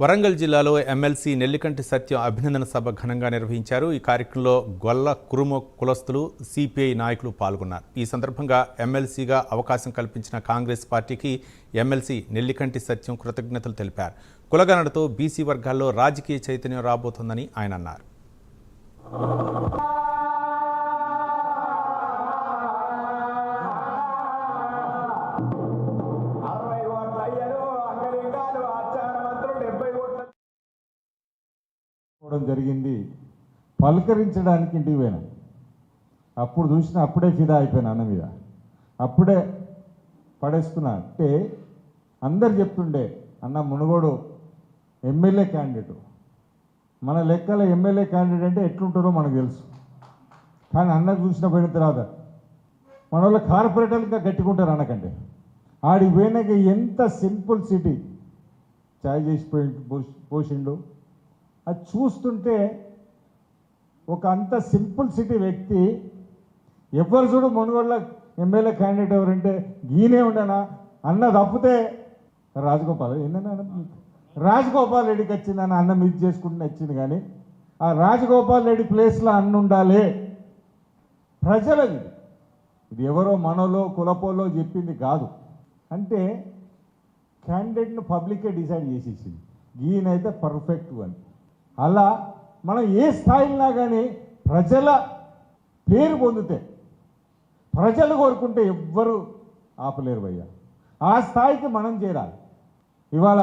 వరంగల్ జిల్లాలో ఎమ్మెల్సీ నెల్లికంటి సత్యం అభినందన సభ ఘనంగా నిర్వహించారు. ఈ కార్యక్రమంలో గొల్ల కురుమ కులస్తులు సిపిఐ నాయకులు పాల్గొన్నారు. ఈ సందర్భంగా ఎమ్మెల్సీగా అవకాశం కల్పించిన కాంగ్రెస్ పార్టీకి ఎమ్మెల్సీ నెల్లికంటి సత్యం కృతజ్ఞతలు తెలిపారు. కులగణనతో బీసీ వర్గాల్లో రాజకీయ చైతన్యం రాబోతోందని ఆయన అన్నారు. పోవడం జరిగింది. పలకరించడానికి ఇంటికి పోయినా. అప్పుడు చూసిన అప్పుడే ఫిదా అయిపోయినా అన్న మీద. అప్పుడే పడేసుకున్నా. అంటే అందరు చెప్తుండే అన్న మునుగోడు ఎమ్మెల్యే క్యాండిడేట్. మన లెక్కల ఎమ్మెల్యే క్యాండిడేట్ అంటే ఎట్లుంటారో మనకు తెలుసు. కానీ అన్న చూసిన పోయిన తర్వాత మన వాళ్ళు కార్పొరేటర్లు ఇంకా గట్టుకుంటారు అన్నకంటే ఆడికి పోయినాక ఎంత సింపుల్ సిటీ. చాయ్ చేసి పోయి పోసిండు. అది చూస్తుంటే ఒక అంత సింపుల్ సిటీ వ్యక్తి ఎవరు చూడు మునుగోళ్ళ ఎమ్మెల్యే క్యాండిడేట్ ఎవరంటే ఈయనే ఉండనా అన్న తప్పితే రాజగోపాల్ ఏంటన్నా రాజగోపాల్ రెడ్డికి వచ్చిందని అన్న ఇది చేసుకుంటూ వచ్చింది కానీ ఆ రాజగోపాల్ రెడ్డి ప్లేస్లో అన్న ఉండాలి. ప్రజలది ఇది. ఇది ఎవరో మనలో కులపోలో చెప్పింది కాదు. అంటే క్యాండిడేట్ను పబ్లికే డిసైడ్ చేసేసింది. ఈయనైతే పర్ఫెక్ట్ అని అలా మనం ఏ స్థాయిలో కానీ ప్రజల పేరు పొందితే ప్రజలు కోరుకుంటే ఎవ్వరు ఆపలేరు భయ్య. ఆ స్థాయికి మనం చేరాలి. ఇవాళ